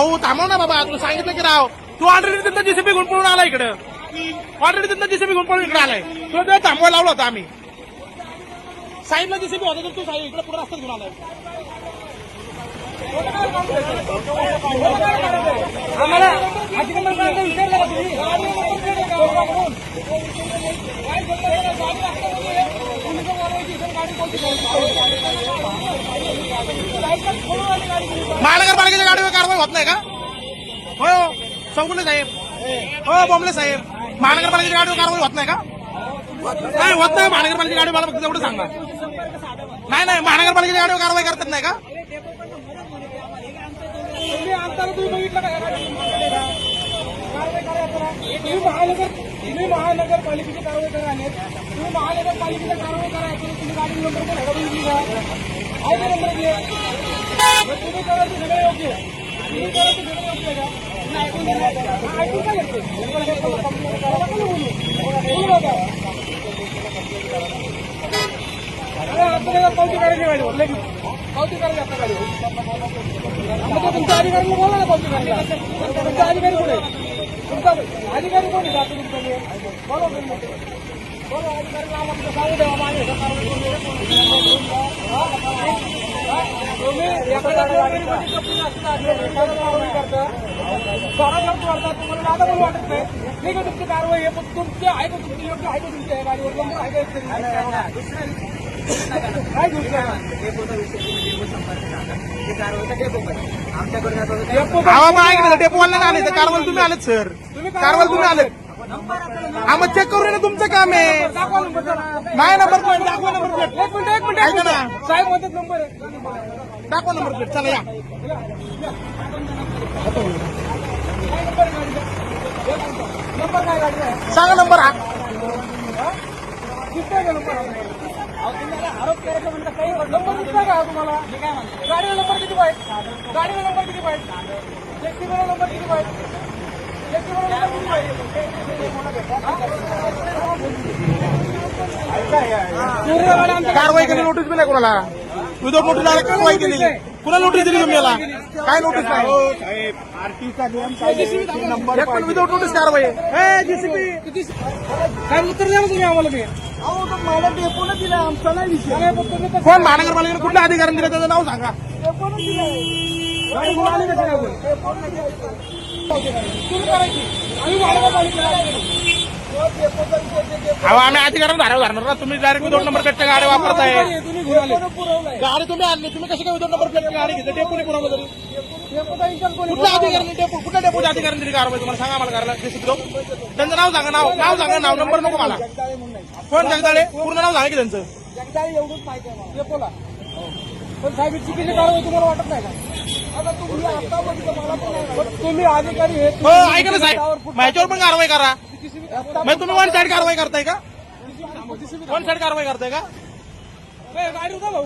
भाऊ थांबव ना बाबा तुला सांगितलं की राव. तू ऑलरेडी तिथं जेसीबी घेऊन पळून आला इकडं. ऑलरेडी तिथं जेसीबी घेऊन पळून इकडे आलाय. तुला ते थांबवायला लावला होता आम्ही. साईडला जेसीबी होता तर तू साईड इकडे पुढे रस्त्यात घेऊन आलाय. आम्हाला विचारलं का तुम्ही? महानगरपालिकेच्या गाडीवर कारवाई होत नाही का? हो चौगुले साहेब. हो बोंबले साहेब. महानगरपालिकेच्या गाडीवर कारवाई होत नाही का? नाही होत नाही. महानगरपालिकेची गाडी मला फक्त एवढं सांगा. नाही नाही. महानगरपालिकेच्या गाडीवर कारवाई करतात नाही का? तुम्ही तुम्ही बघितलं का? तुम्ही महानगरपालिकेची कारवाई करा तुम्ही महानगरपालिकेची कारवाई करायची तुम्ही गाडी नंबर पण हडवून दिला का आहे का नंबर दिले तुम्ही करायचं सगळं योग्य. योग्य का? तुम्ही ऐकून ऐकून काय करा. पावती करायची लगेच. पावती करायची आता गाडी तुमच्या अधिकाऱ्यांना बोला ना पावती काढायला तुमच्या अधिकारी कोण अधिकारी जातो तुमच्याकडे आम्हाला सांगू द्या कारवाई तुम्ही एखाद्या करता, तुम्हाला पण वाटत नाही ठीक आहे तुमची कारवाई आहे पण तुमची आहे का तुमची योग्य आहे का तुमच्या गाडीवर नंबर आहे का काय दुसरं आवा मग आले तर तुम्ही आलेत सर. कारवाल तुम्ही हा मग चेक करू ना तुमचं काम आहे. दाखवा नंबर जरा. नाही नंबर प्लेट दाखवा नंबर प्लेट एक मिनिट एक मिनिट ऐका ना. साहेब म्हणतात नंबर आहे. दाखवा नंबर प्लेट चला या. सांगा नंबर हा. दिसतोय का नंबर आरोप करायचा म्हणता काही नंबर दिसतोय का तुम्हाला? गाडीला नंबर किती पाहिजे? गाडीला नंबर किती पाहिजे? व्यक्तीला नंबर किती पाहिजे? कारवाई केली नोटीस बी नाही कोणाला. विदाउट नोटीस डायरेक्ट कारवाई केली. कुणाला नोटीस दिली तुम्ही याला? काय नोटीस नाही पण विदाउट नोटीस कारवाई काय उत्तर द्या ना तुम्ही आम्हाला ते? कोण? महानगरपालिकेने कुठल्या अधिकाऱ्याने दिलं? त्याचं नाव सांगा. गाडी घेऊन तुम्ही करायची आम्ही महानगरपालिकेला अहो आम्ही अधिकाऱ्यांना धारावर धरणार ना. तुम्ही डायरेक्ट दोन नंबर प्लेटच्या गाड्या वापरताय. गाडी तुम्ही आणली तुम्ही कशी काय दोन नंबर प्लेटची गाडी घेतली? डेपोने पुरवलं तरी कुठल्या अधिकाऱ्यांनी डेपो कुठल्या डेपोच्या अधिकाऱ्यांनी दिली कारवाई तुम्हाला? सांगा मला करायला जेसीबी तो त्यांचं नाव सांगा नाव नाव सांगा नाव. नंबर नको मला. कोण? जगदाळे? पूर्ण नाव सांगा की त्यांचं. जगदाळे एवढंच माहिती आहे डेपोला. पण साहेब चुकीची कारवाई तुम्हाला वाटत नाही का? आता तुम्ही आता बघितलं मला पण नाही. तुम्ही अधिकारी हे हो ऐका ना साहेब. माझ्यावर पण कारवाई करा. मग तुम्ही वन साईड कारवाई करताय का? वन साईड कारवाई करताय का? गाडी होता भाऊ.